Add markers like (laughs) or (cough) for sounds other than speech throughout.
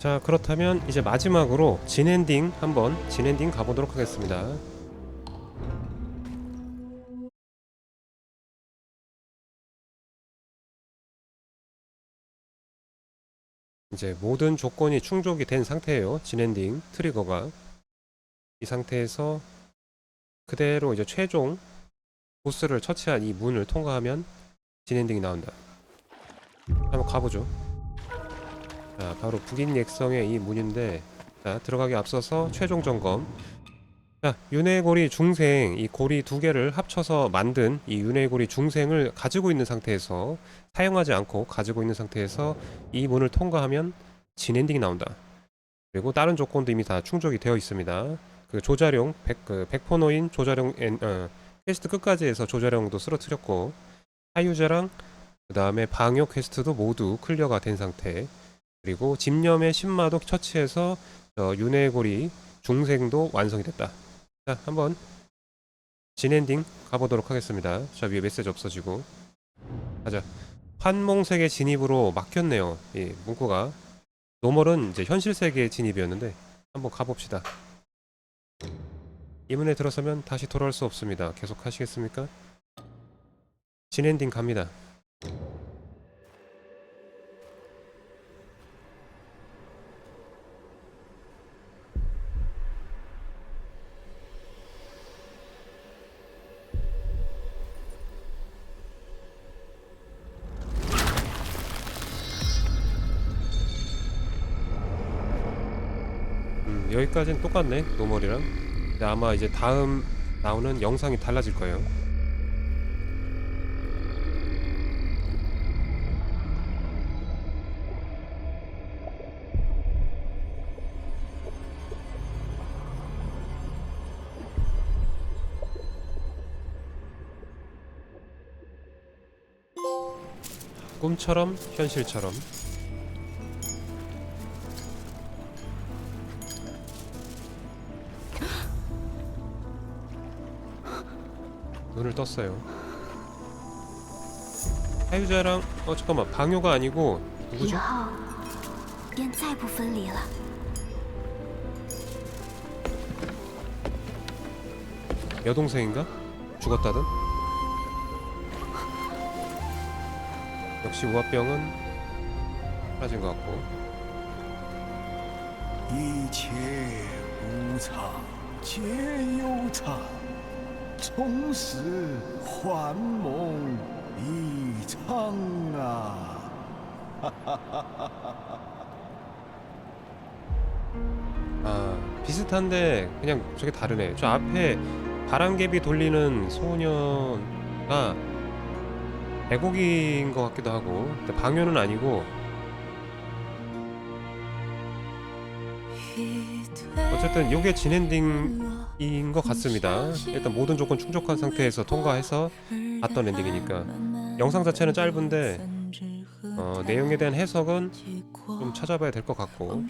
자 그렇다면 이제 마지막으로 진엔딩 한번 진엔딩 가보도록 하겠습니다. 이제 모든 조건이 충족이 된 상태예요 진엔딩 트리거가. 이 상태에서 그대로 이제 최종 보스를 처치한 이 문을 통과하면 진엔딩이 나온다. 한번 가보죠 자, 바로 북인 액성의 이 문인데 자, 들어가기 앞서서 최종 점검. 자, 윤회고리 중생 이 고리 두 개를 합쳐서 만든 이 윤회고리 중생을 가지고 있는 상태에서 사용하지 않고 가지고 있는 상태에서 이 문을 통과하면 진엔딩이 나온다. 그리고 다른 조건도 이미 다 충족이 되어 있습니다. 그 조자룡 백, 그 백포노인 조자룡 엔, 어, 퀘스트 끝까지 해서 조자룡도 쓰러뜨렸고 하유자랑 그 다음에 방요 퀘스트도 모두 클리어가 된 상태. 그리고 집념의 신마도 처치해서 저 윤회고리 중생도 완성이 됐다. 자, 한번 진엔딩 가보도록 하겠습니다. 자, 위에 메시지 없어지고. 가자. 환몽세계 진입으로 막혔네요. 이 문구가. 노멀은 이제 현실 세계 진입이었는데 한번 가봅시다. 이 문에 들어서면 다시 돌아올 수 없습니다. 계속 하시겠습니까? 진엔딩 갑니다. 음, 여기까지는 똑같네 노멀이랑. 근데 아마 이제 다음 나오는 영상이 달라질 거예요. 꿈처럼 현실처럼 눈을 떴어요 사유자랑 어 잠깐만 방효가 아니고 누구죠? 여동생인가? 죽었다던? 역시 우아병은 사라진 것 같고 이체 무상 제요상 从始幻梦一场啊！ (laughs) 아 비슷한데 그냥 저게 다르네. 저 앞에 바람개비 돌리는 소녀가 애고기인 것 같기도 하고 근데 방요는 아니고 어쨌든 요게 진엔딩 인 것 같습니다. 일단 모든 조건 충족한 상태에서 통과해서 봤던 엔딩이니까. 영상 자체는 짧은데 어, 내용에 대한 해석은 좀 찾아봐야 될 것 같고.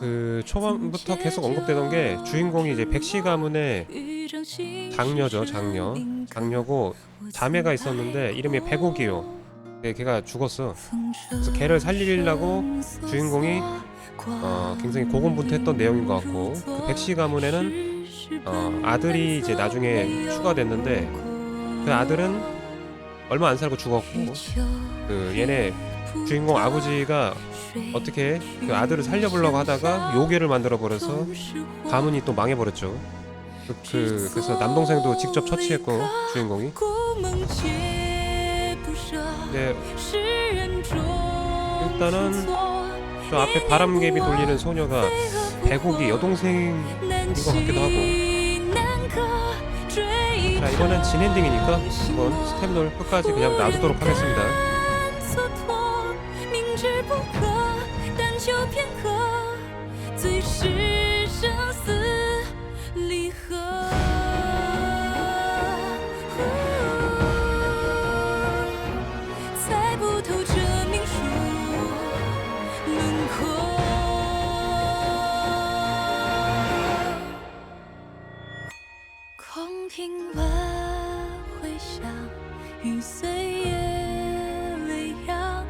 그 초반부터 계속 언급되던 게 주인공이 이제 백시 가문의 장녀죠 장녀. 장녀고 자매가 있었는데 이름이 백옥이요. 네, 걔가 죽었어. 그래서 걔를 살리려고 주인공이 어, 굉장히 고군분투했던 내용인 것 같고 그 백시 가문에는 어, 아들이 이제 나중에 추가됐는데 그 아들은 얼마 안 살고 죽었고 그 얘네 주인공 아버지가 어떻게 그 아들을 살려보려고 하다가 요괴를 만들어 버려서 가문이 또 망해버렸죠. 그, 그 그래서 남동생도 직접 처치했고 주인공이. 네 일단은 저 앞에 바람개비 돌리는 소녀가 배곡이 여동생인 것 같기도 하고. 자 이번엔 진엔딩이니까 한번 스텝롤 끝까지 그냥 놔두도록 하겠습니다. 回响，与岁月微扬，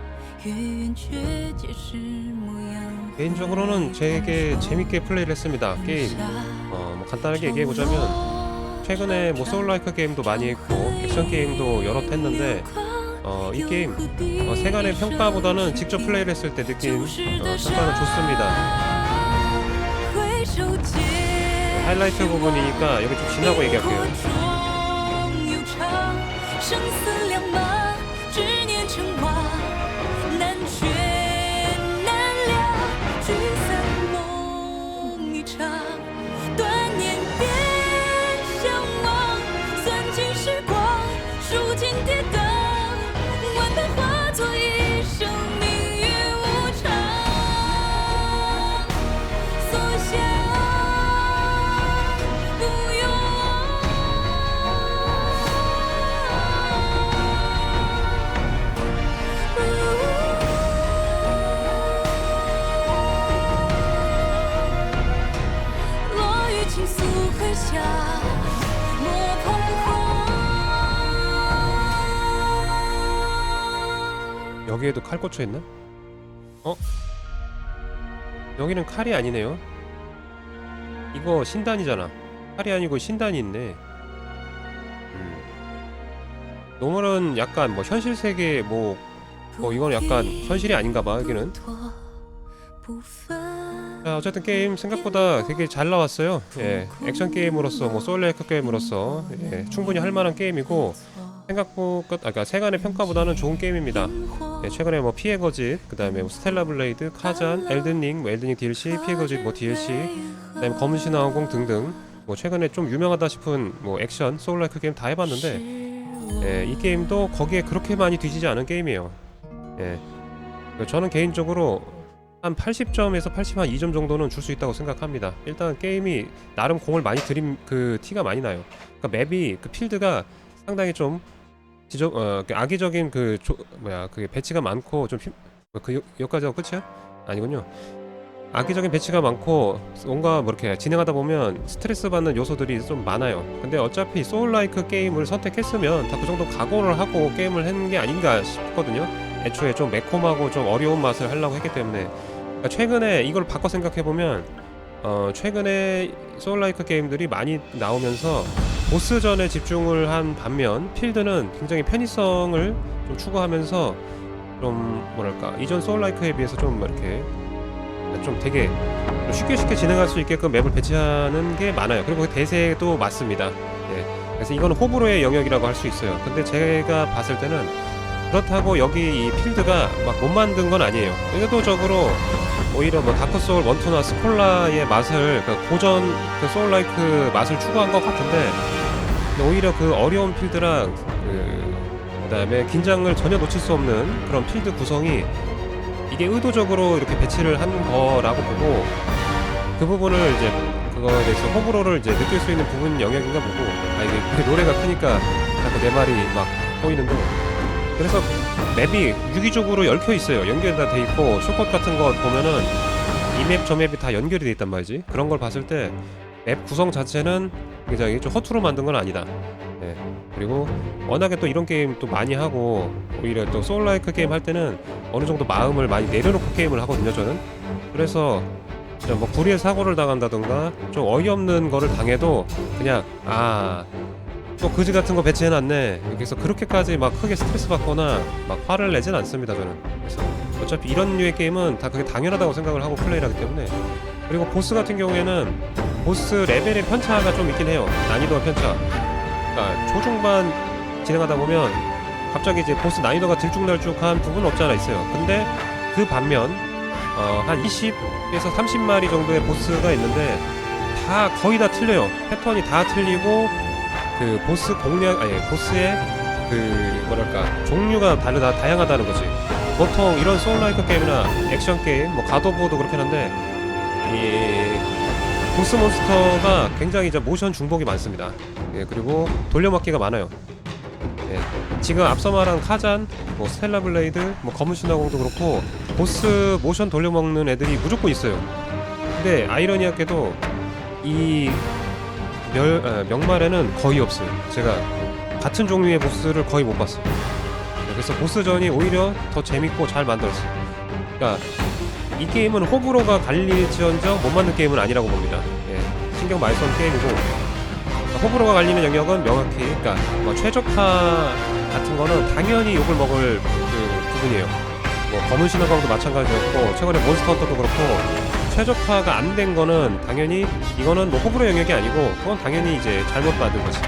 月圆却皆是模样。 개인적으로는 되게 재밌게 플레이를 했습니다. 게임. 어, 뭐 간단하게 얘기해 보자면 최근에 뭐 소울라이크 게임도 많이 했고 액션 게임도 여러 번 했는데 어, 이 게임 어, 세간의 평가보다는 직접 플레이를 했을 때 느낀 어, 평가는 좋습니다. 回首间 하이라이트 부분이니까 여기 좀 지나고 얘기할게요. 中悠长，生死 여기에도 칼 꽂혀 있나? 어? 여기는 칼이 아니네요. 이거 신단이잖아. 칼이 아니고 신단이 있네. 음. 노멀은 약간 뭐 현실 세계 뭐, 뭐 이건 약간 현실이 아닌가 봐 여기는. 자 어쨌든 게임 생각보다 되게 잘 나왔어요. 예, 액션 게임으로서 뭐 소울 레이크 게임으로서 예, 충분히 할 만한 게임이고 생각보다 아까 그러니까 세간의 평가보다는 좋은 게임입니다. 예, 최근에 뭐 피해 거짓, 그 다음에 뭐 스텔라 블레이드, 카잔, 엘든링, 뭐 엘든링 DLC, 피해 거짓 뭐 DLC, 그다음에 검은 신화 항공 등등 뭐 최근에 좀 유명하다 싶은 뭐 액션 소울라이크 게임 다 해봤는데 예, 이 게임도 거기에 그렇게 많이 뒤지지 않은 게임이에요. 예, 저는 개인적으로 한 80점에서 82점 정도는 줄 수 있다고 생각합니다. 일단 게임이 나름 공을 많이 들인 그 티가 많이 나요. 그러니까 맵이 그 필드가 상당히 좀 지적 어그 악의적인 그 조, 뭐야 그게 배치가 많고 좀그 여기까지가 끝이야? 아니군요. 악의적인 배치가 많고 뭔가 뭐 이렇게 진행하다 보면 스트레스 받는 요소들이 좀 많아요. 근데 어차피 소울라이크 게임을 선택했으면 다 그 정도 각오를 하고 게임을 했는 게 아닌가 싶거든요. 애초에 좀 매콤하고 좀 어려운 맛을 하려고 했기 때문에 그러니까 최근에 이걸 바꿔 생각해 보면 어 최근에 소울라이크 게임들이 많이 나오면서 보스전에 집중을 한 반면 필드는 굉장히 편의성을 좀 추구하면서 좀 뭐랄까 이전 소울라이크에 비해서 좀 이렇게 좀 되게 쉽게 쉽게 진행할 수 있게끔 맵을 배치하는 게 많아요. 그리고 그 대세도 맞습니다. 예. 그래서 이거는 호불호의 영역이라고 할 수 있어요. 근데 제가 봤을 때는 그렇다고 여기 이 필드가 막 못 만든 건 아니에요. 의도적으로 오히려 뭐 다크 소울 1, 2나 스콜라의 맛을 그 고전 그 소울라이크 맛을 추구한 것 같은데 오히려 그 어려운 필드랑 그 그다음에 긴장을 전혀 놓칠 수 없는 그런 필드 구성이 이게 의도적으로 이렇게 배치를 한 거라고 보고 그 부분을 이제 그거에 대해서 호불호를 이제 느낄 수 있는 부분 영역인가 보고 아 이게 그 (laughs) 노래가 크니까 자꾸 내 말이 막 보이는데 그래서 맵이 유기적으로 얽혀 있어요. 연결이 다 돼 있고 쇼컷 같은 거 보면은 이 맵 저 맵이 다 연결이 돼 있단 말이지. 그런 걸 봤을 때 맵 구성 자체는 굉장히 좀 허투루 만든 건 아니다. 네. 그리고 워낙에 또 이런 게임 또 많이 하고 오히려 또 소울라이크 게임 할 때는 어느 정도 마음을 많이 내려놓고 게임을 하거든요 저는. 그래서 뭐 불의의 사고를 당한다던가 좀 어이없는 거를 당해도 그냥 아 또 그지 같은 거 배치해놨네. 그래서 그렇게까지 막 크게 스트레스 받거나 막 화를 내진 않습니다 저는. 그래서 어차피 이런 류의 게임은 다 그게 당연하다고 생각을 하고 플레이를 하기 때문에. 그리고 보스 같은 경우에는 보스 레벨의 편차가 좀 있긴 해요. 난이도와 편차. 그러니까 초중반 진행하다 보면 갑자기 이제 보스 난이도가 들쭉날쭉한 부분은 없지 않아 있어요. 근데 그 반면 어, 한 20에서 30마리 정도의 보스가 있는데 다 거의 다 틀려요. 패턴이 다 틀리고 그 보스 공략 아니 보스의 그 뭐랄까 종류가 다르다 다양하다는 거지. 보통 이런 소울라이크 게임이나 액션 게임 뭐 가도보도 그렇긴 한데 이 보스 몬스터가 굉장히 이제 모션 중복이 많습니다. 예, 그리고 돌려막기가 많아요. 예, 지금 앞서 말한 카잔, 뭐 스텔라 블레이드, 뭐 검은 신화공도 그렇고 보스 모션 돌려먹는 애들이 무조건 있어요. 근데 아이러니하게도 이 멸, 아, 명말에는 거의 없어요. 제가 같은 종류의 보스를 거의 못 봤어요. 그래서 보스전이 오히려 더 재밌고 잘 만들었어요. 그러니까 이 게임은 호불호가 갈릴지언정 못 만든 게임은 아니라고 봅니다. 예, 신경 많이 쓴 게임이고 그러니까 호불호가 갈리는 영역은 명확히 그러니까 뭐 최적화 같은 거는 당연히 욕을 먹을 그 부분이에요. 뭐 검은 신화광도 마찬가지였고 최근에 몬스터 헌터도 그렇고 최적화가 안 된 거는 당연히 이거는 뭐 호불호 영역이 아니고 그건 당연히 이제 잘못 만든 거지.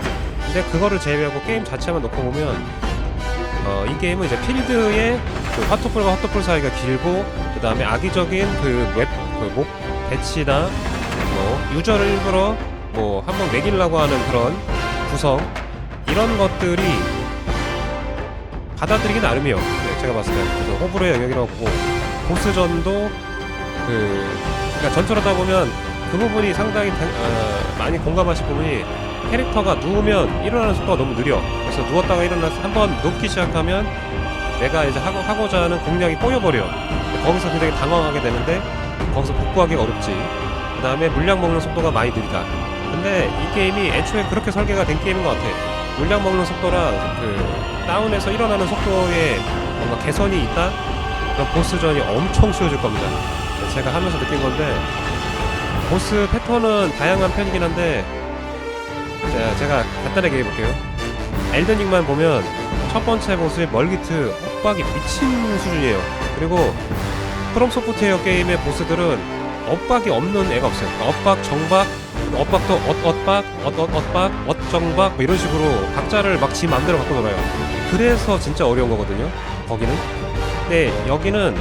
근데 그거를 제외하고 게임 자체만 놓고 보면 어, 이 게임은 이제 필드의 그 핫토풀과 핫토풀 사이가 길고 그 다음에 악의적인 그웹그목 배치나 뭐 유저를 일부러 뭐 한번 매기려고 하는 그런 구성 이런 것들이 받아들이기 나름이에요. 네, 제가 봤을 때 그래서 호불호의 영역이라고 보고 보스전도 그 그러니까 전투를 하다 보면 그 부분이 상당히 당- 어, 많이 공감하실 부분이 캐릭터가 누우면 일어나는 속도가 너무 느려. 그래서 누웠다가 일어나서 한 번 눕기 시작하면 내가 이제 하고, 하고자 하는 공략이 꼬여버려. 거기서 굉장히 당황하게 되는데 거기서 복구하기가 어렵지. 그 다음에 물량 먹는 속도가 많이 느리다. 근데 이 게임이 애초에 그렇게 설계가 된 게임인 것 같아. 물량 먹는 속도랑 그 다운에서 일어나는 속도에 뭔가 개선이 있다? 그럼 보스전이 엄청 쉬워질 겁니다. 제가 하면서 느낀 건데 보스 패턴은 다양한 편이긴 한데 자, 제가 간단하게 얘기해볼게요. 엘든링만 보면 첫 번째 보스의 멀기트 엇박이 미친 수준이에요. 그리고 프롬 소프트웨어 게임의 보스들은 엇박이 없는 애가 없어요. 엇박, 정박, 엇박도 엇, 엇박, 엇, 엇, 엇박, 엇정박 뭐 이런 식으로 각자를 막지 맘대로 갖고 놀아요. 그래서 진짜 어려운 거거든요. 거기는. 근데 여기는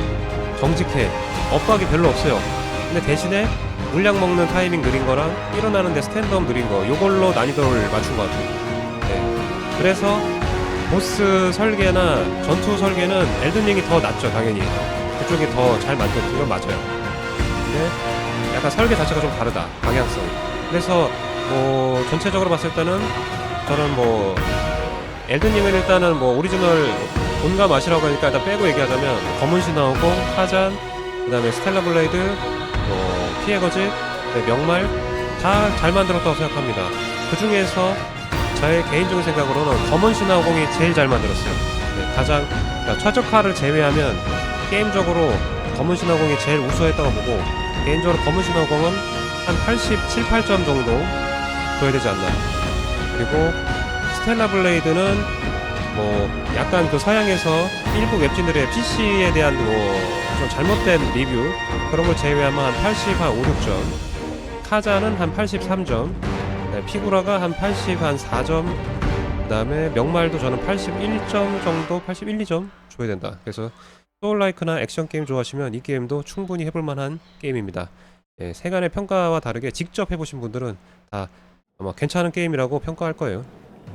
정직해. 엇박이 별로 없어요. 근데 대신에 물량 먹는 타이밍 느린 거랑 일어나는데 스탠드업 느린 거 요걸로 난이도를 맞춘 것 같아요. 네. 그래서 보스 설계나 전투 설계는 엘든링이 더 낫죠 당연히 그쪽이 더 잘 만들었던 건 맞아요. 근데 약간 설계 자체가 좀 다르다 방향성. 그래서 뭐 전체적으로 봤을 때는 저는 뭐 엘든링은 일단은 뭐 오리지널 본가 맛이라고 하니까 일단 빼고 얘기하자면 검은 신 나오고 타잔 그 다음에 스텔라 블레이드 뭐 피해 거짓 네, 명말 다 잘 만들었다고 생각합니다. 그 중에서 저의 개인적인 생각으로는 검은 신화공이 제일 잘 만들었어요. 네, 가장 그러니까 최적화를 제외하면 게임적으로 검은 신화공이 제일 우수했다고 보고 개인적으로 검은 신화공은 한 87, 8점 정도 줘야 되지 않나. 그리고 스텔라 블레이드는 뭐 약간 그 서양에서 일부 웹진들의 PC에 대한 뭐 좀 잘못된 리뷰. 그런 걸 제외하면 한 80, 한 5, 6점. 카자는 한 83점. 네, 피구라가 한 80, 한 4점. 그 다음에 명말도 저는 81점 정도 81, 2점 줘야 된다. 그래서 소울라이크나 액션 게임 좋아하시면 이 게임도 충분히 해볼 만한 게임입니다. 예, 세간의 평가와 다르게 직접 해보신 분들은 다 아마 괜찮은 게임이라고 평가할 거예요.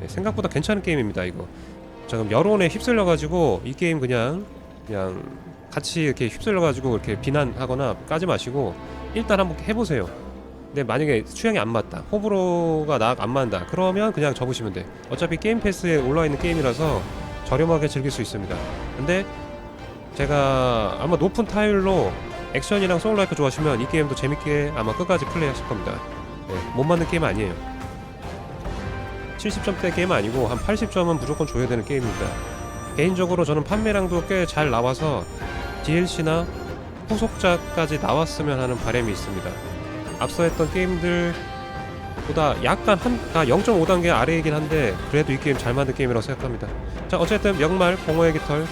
예, 생각보다 괜찮은 게임입니다 이거. 지금 여론에 휩쓸려 가지고 이 게임 그냥 그냥 같이 이렇게 휩쓸려 가지고 이렇게 비난하거나 까지 마시고 일단 한번 해보세요. 근데 만약에 취향이 안 맞다, 호불호가 나 안 맞는다, 그러면 그냥 접으시면 돼. 어차피 게임 패스에 올라 있는 게임이라서 저렴하게 즐길 수 있습니다. 근데 제가 아마 높은 타율로 액션이랑 소울라이크 좋아하시면 이 게임도 재밌게 아마 끝까지 플레이하실 겁니다. 네, 못 맞는 게임 아니에요. 70점대 게임 아니고 한 80점은 무조건 줘야 되는 게임입니다. 개인적으로 저는 판매량도 꽤 잘 나와서 DLC나 후속작까지 나왔으면 하는 바람이 있습니다. 앞서 했던 게임들보다 약간 한, 아, 0.5단계 아래이긴 한데 그래도 이 게임 잘 만든 게임이라고 생각합니다. 자 어쨌든 명말 공허의 깃털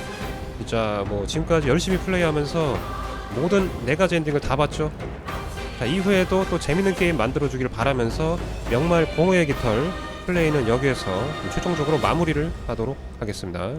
진짜 뭐 지금까지 열심히 플레이하면서 모든 네 가지 엔딩을 다 봤죠. 자 이후에도 또 재밌는 게임 만들어주길 바라면서 명말 공허의 깃털 플레이는 여기에서 최종적으로 마무리를 하도록 하겠습니다.